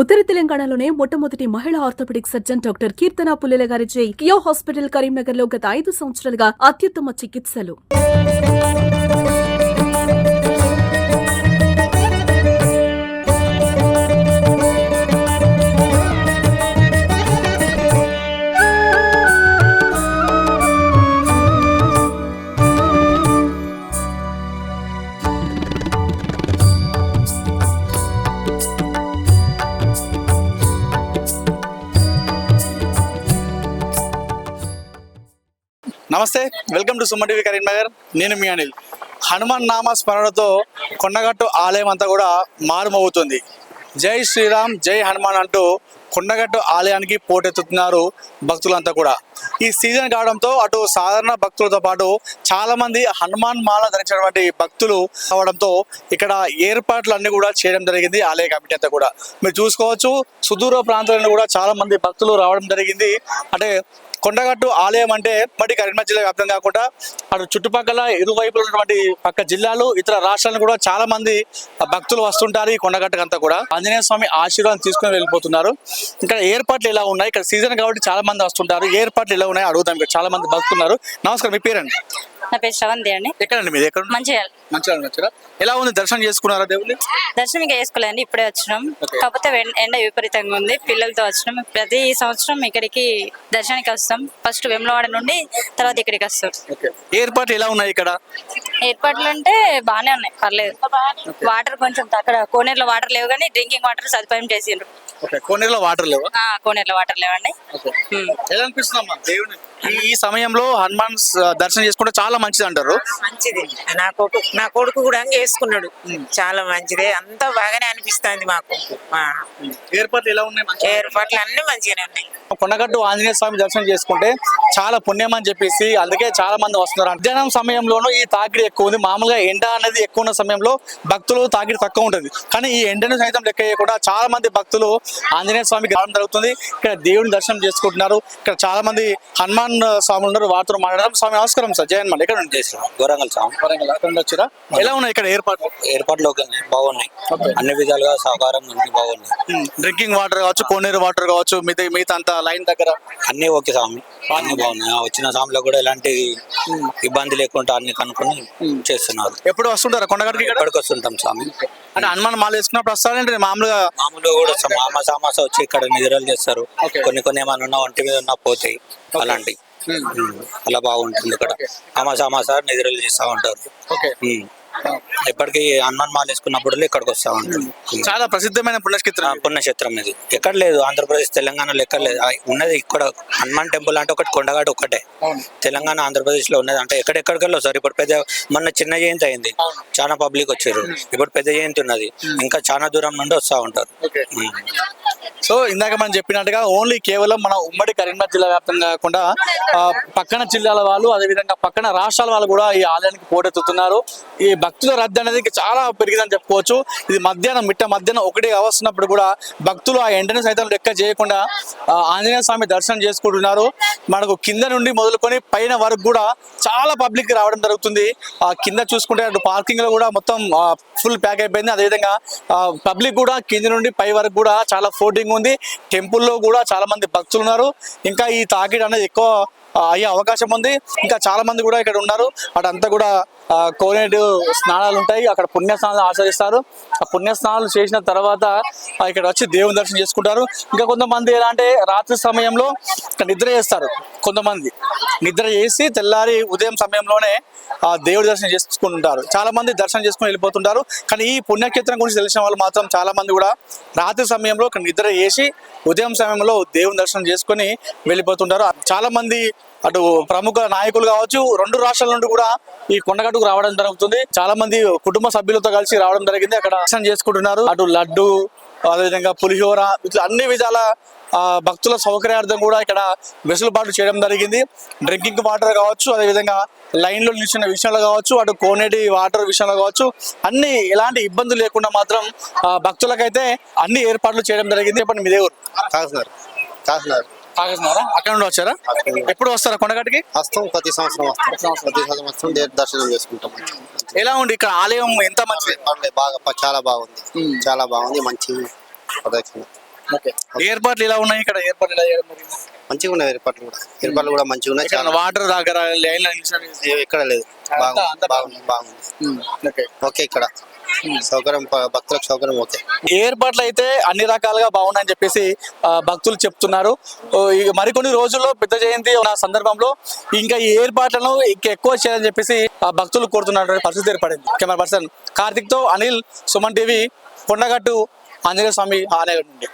ఉత్తర తెలంగాణలోనే మొట్టమొదటి మహిళా orthopaedic surgeon doctor Keerthana Pullela గారిచే కియో హాస్పిటల్ కరీంనగర్లో గత ఐదు సంవత్సరాలుగా అత్యుత్తమ చికిత్సలు. నమస్తే welcome to Suman TV Karimnagar. నేను మీ అనిల్. హనుమాన్ నామ స్మరణతో కొండగట్టు ఆలయం అంతా కూడా మారుమవుతుంది జై శ్రీరామ్ జై హనుమాన్ అంటూ కొండగట్టు ఆలయానికి పోటెత్తుతున్నారు భక్తులంతా కూడా. ఈ సీజన్ కావడంతో అటు సాధారణ భక్తులతో పాటు చాలా మంది హనుమాన్ మాల ధరించినటువంటి భక్తులు అవడంతో ఇక్కడ ఏర్పాట్లు అన్ని కూడా చేయడం జరిగింది ఆలయ కమిటీ అంతా కూడా. మీరు చూసుకోవచ్చు సుదూర ప్రాంతాలను కూడా చాలా మంది భక్తులు రావడం జరిగింది. అంటే కొండగట్టు ఆలయం అంటే మరి కరీంనగర్ జిల్లా వ్యాప్తం కాకుండా అటు చుట్టుపక్కల ఇరువైపులు ఉన్నటువంటి పక్క జిల్లాలు ఇతర రాష్ట్రాలను కూడా చాలా మంది భక్తులు వస్తుంటారు ఈ కొండగట్టుకు అంతా కూడా. ఆంజనేయ స్వామి ఆశీర్వాదం తీసుకుని వెళ్ళిపోతున్నారు. ఇక్కడ ఏర్పాట్లు ఎలా ఉన్నాయి? ఇక్కడ సీజన్ కాబట్టి చాలా మంది వస్తుంటారు. ఏర్పాట్లు ఎలా ఉన్నాయి? అడుగుదాం. ఇక్కడ చాలా మంది భక్తున్నారు నమస్కారం. మీ పేరండి? నా పేరు శ్రవంతి అండి. ఎక్కడండి మీది? ఎక్కడ మంచిగా మంచిగా వచ్చారా ఎలా ఉంది? దర్శనం చేసుకున్నారా దేవుని దర్శనం ఇంకా వేసుకోలేదండి ఇప్పుడే వచ్చినాం. కాకపోతే ఎండ విపరీతంగా ఉంది పిల్లలతో వచ్చినాం. ప్రతి సంవత్సరం ఇక్కడికి దర్శనానికి వస్తాం. ఫస్ట్ వెమ్లవాడ నుండి తర్వాత ఇక్కడికి వస్తాం. ఏర్పాట్లు ఎలా ఉన్నాయి ఇక్కడ? ఏర్పాట్లు అంటే బాగానే ఉన్నాయి పర్లేదు. వాటర్ కొంచెం అక్కడ కోనేరులో వాటర్ లేవు కానీ డ్రింకింగ్ వాటర్ సదుపాయం చేసిండ్రు. కోనేరులో వాటర్ లేవా? కోనేరులో వాటర్ లేవండి. ఎలా దేవుని ఈ- సమయంలో హనుమాన్ దర్శనం చేసుకుంటే చాలా మంచిది అంటారు మంచిది. నా కొడుకు నా కొడుకు కూడా వేసుకున్నాడు. చాలా మంచిదే. అంతా బాగానే అనిపిస్తుంది మాకు. ఏర్పాట్లు ఎలా ఉన్నాయి ఏర్పాట్లు అన్ని మంచిగానే ఉన్నాయి. కొండగట్టు ఆంజనేయ స్వామి దర్శనం చేసుకుంటే చాలా పుణ్యం అని చెప్పేసి అందుకే చాలా మంది వస్తున్నారు. మధ్యాహ్నం సమయంలోనూ ఈ తాకిడి ఎక్కువ ఉంది. మామూలుగా ఎండ అనేది ఎక్కువ ఉన్న సమయంలో భక్తులు తాకిడి తక్కువ ఉంటుంది. కానీ ఈ ఎండను సైతం లెక్క చేయకుండా చాలా మంది భక్తులు ఆంజనేయ స్వామికి రావడం జరుగుతుంది. ఇక్కడ దేవుని దర్శనం చేసుకుంటున్నారు. ఇక్కడ చాలా మంది హనుమాన్ స్వాములు ఉన్నారు వారితో మాట్లాడడం స్వామి నమస్కారం సార్. జయన్ మళ్ళీ ఎక్కడ నుండి వరంగల్ స్వామి వరంగల్ అక్కడ నుండి వచ్చారా ఎలా ఉన్నాయి ఇక్కడ ఏర్పాట్లు? ఏర్పాట్లు బాగున్నాయి. అన్ని విధాలుగా సహకారం అన్ని బాగున్నాయి. డ్రింకింగ్ వాటర్ కావచ్చు కోనేరు వాటర్ కావచ్చు మిగతా మిగతా అంతా లైన్ దగ్గర? అన్ని ఓకే స్వామి. అన్ని బాగున్నాయి. వచ్చిన స్వామిలో కూడా ఎలాంటి ఇబ్బంది లేకుండా అన్ని కనుక్కొని చేస్తున్నారు. ఎప్పుడు వస్తుంటారా? ఇక్కడ? ఎక్కడికి వస్తుంటాం స్వామి. అంటే హనుమాన్ మాల వేసుకున్నప్పుడు వస్తారంటే మామూలుగా మామూలుగా కూడా వస్తాం మామ సామాస వచ్చి ఇక్కడ నిద్రలు చేస్తారు. కొన్ని కొన్ని ఏమైనా ఉన్నా ఒంటి మీద ఉన్నా పోతాయి. అలాంటి. అలా బాగుంటుంది ఇక్కడ. అమాస అమాస నిద్రలు చేస్తా ఉంటారు. ఎప్పటికీ హనుమాన్ మాల వేసుకున్నప్పుడు ఇక్కడికి వస్తా ఉంటారు ఉమ్. చాలా ప్రసిద్ధమైన పుణ్యక్షేత్రం పుణ్యక్షేత్రం ఇది. ఎక్కడ లేదు ఆంధ్రప్రదేశ్ తెలంగాణలో ఎక్కడ లేదు. ఉన్నది ఇక్కడ హనుమాన్ టెంపుల్ అంటే ఒకటి కొండగాడు ఒకటే. తెలంగాణ ఆంధ్రప్రదేశ్లో ఉన్నది. అంటే ఎక్కడెక్కడికెళ్ళో సార్ ఇప్పుడు పెద్ద మొన్న చిన్న జయంతి అయింది. చాలా పబ్లిక్ వచ్చారు. ఇప్పుడు పెద్ద జయంతి ఉన్నది. ఇంకా చాలా దూరం నుండి వస్తా ఉంటారు. సో ఇందాక మనం చెప్పినట్టుగా ఓన్లీ కేవలం మన ఉమ్మడి కరీంనగర్ జిల్లా వ్యాప్తంగా కాకుండా పక్కన జిల్లాల వాళ్ళు అదేవిధంగా పక్కన రాష్ట్రాల వాళ్ళు కూడా ఈ ఆలయానికి పోటెత్తుతున్నారు. ఈ భక్తుల రద్దీ అనేది చాలా పెరిగిందని చెప్పుకోవచ్చు. ఇది మధ్యాహ్నం మిట్ట మధ్యాహ్నం ఒకటి వస్తున్నప్పుడు కూడా భక్తులు ఆ ఎండని సైతం లెక్క చేయకుండా ఆంజనేయ స్వామి దర్శనం చేసుకుంటున్నారు. మనకు కింద నుండి మొదలుకొని పైన వరకు కూడా చాలా పబ్లిక్ రావడం జరుగుతుంది. ఆ కింద చూసుకుంటే అటు పార్కింగ్లో కూడా మొత్తం ఫుల్ ప్యాక్ అయిపోయింది. అదేవిధంగా పబ్లిక్ కూడా కింద నుండి పై వరకు కూడా చాలా షూటింగ్ ఉంది. టెంపుల్లో కూడా చాలా మంది భక్తులు ఉన్నారు. ఇంకా ఈ తాకిడి అనేది ఎక్కువ అయ్యే అవకాశం ఉంది. ఇంకా చాలా మంది కూడా ఇక్కడ ఉన్నారు. అటంతా కూడా ఆ, స్నానాలు ఉంటాయి. అక్కడ పుణ్య స్నానాలు ఆచరిస్తారు. ఆ పుణ్య స్నానాలు చేసిన తర్వాత ఇక్కడ వచ్చి దేవుని దర్శనం చేసుకుంటారు. ఇంకా కొంతమంది ఎలా అంటే రాత్రి సమయంలో నిద్ర చేస్తారు. కొంతమంది నిద్ర చేసి తెల్లారి ఉదయం సమయంలోనే ఆ దేవుడి దర్శనం చేసుకుంటుంటారు. చాలా మంది దర్శనం చేసుకుని వెళ్ళిపోతుంటారు. కానీ ఈ పుణ్యక్షేత్రం గురించి తెలిసిన వాళ్ళు మాత్రం చాలా మంది కూడా రాత్రి సమయంలో ఇక్కడ నిద్ర చేసి ఉదయం సమయంలో దేవుని దర్శనం చేసుకొని వెళ్ళిపోతుంటారు. చాలా మంది అటు ప్రముఖ నాయకులు కావచ్చు రెండు రాష్ట్రాల నుండి కూడా ఈ కొండగట్టుకు రావడం జరుగుతుంది. చాలా మంది కుటుంబ సభ్యులతో కలిసి రావడం జరిగింది. అక్కడ దర్శనం చేసుకుంటున్నారు. అటు లడ్డు అదేవిధంగా పులిహోర ఇట్లా అన్ని విధాల భక్తుల సౌకర్యార్థం కూడా ఇక్కడ వెసులుబాటు చేయడం జరిగింది. డ్రింకింగ్ వాటర్ కావచ్చు అదేవిధంగా లైన్లో నిలిచిన విషయంలో కావచ్చు అటు కోనేటి వాటర్ విషయంలో కావచ్చు అన్ని ఎలాంటి ఇబ్బందులు లేకుండా మాత్రం భక్తులకైతే అన్ని ఏర్పాట్లు చేయడం జరిగింది. చెప్పండి మీ దేవుడు. కాకినాడ కాకినాడ కాకినాడ అక్కడ నుండి వచ్చారా? ఎప్పుడు వస్తారా కొండగట్టుకి? వస్తాం ప్రతి సంవత్సరం వస్తాం. ప్రతి సంవత్సరం. వస్తాం దర్శనం చేసుకుంటాం. ఎలా ఉంది ఇక్కడ ఆలయం ఎంత మంచిది? బాగా చాలా బాగుంది. చాలా బాగుంది మంచి ప్రదక్షిణ ఏర్పాట్లు ఇలా ఉన్నాయి ఇక్కడ? ఏర్పాట్లు ఇలా చేయడం. మంచిగా ఉన్నాయి ఏర్పాట్లు కూడా. ఏర్పాట్లు కూడా మంచిగా ఉన్నాయి. చాలా వాటర్ దగ్గర లైన్ ఎక్కడ లేదు. బాగుంది బాగుంది ఓకే ఇక్కడ. సౌకర్యం భక్తులకు సౌకర్యం ఓకే. ఏర్పాట్లు అయితే అన్ని రకాలుగా బాగున్నాయని చెప్పేసి భక్తులు చెప్తున్నారు. ఓ, మరికొన్ని రోజుల్లో పెద్ద జయంతి ఉన్న సందర్భంలో ఇంకా ఈ ఏర్పాట్లను ఇంకా ఎక్కువ చేయాలని చెప్పేసి భక్తులు కోరుతున్నటువంటి పరిస్థితి ఏర్పడింది. కెమెరా పర్సన్ కార్తిక్తో అనిల్ సుమన్ టీవీ కొండగట్టు ఆంజనేయ స్వామి ఆలయం నుండి.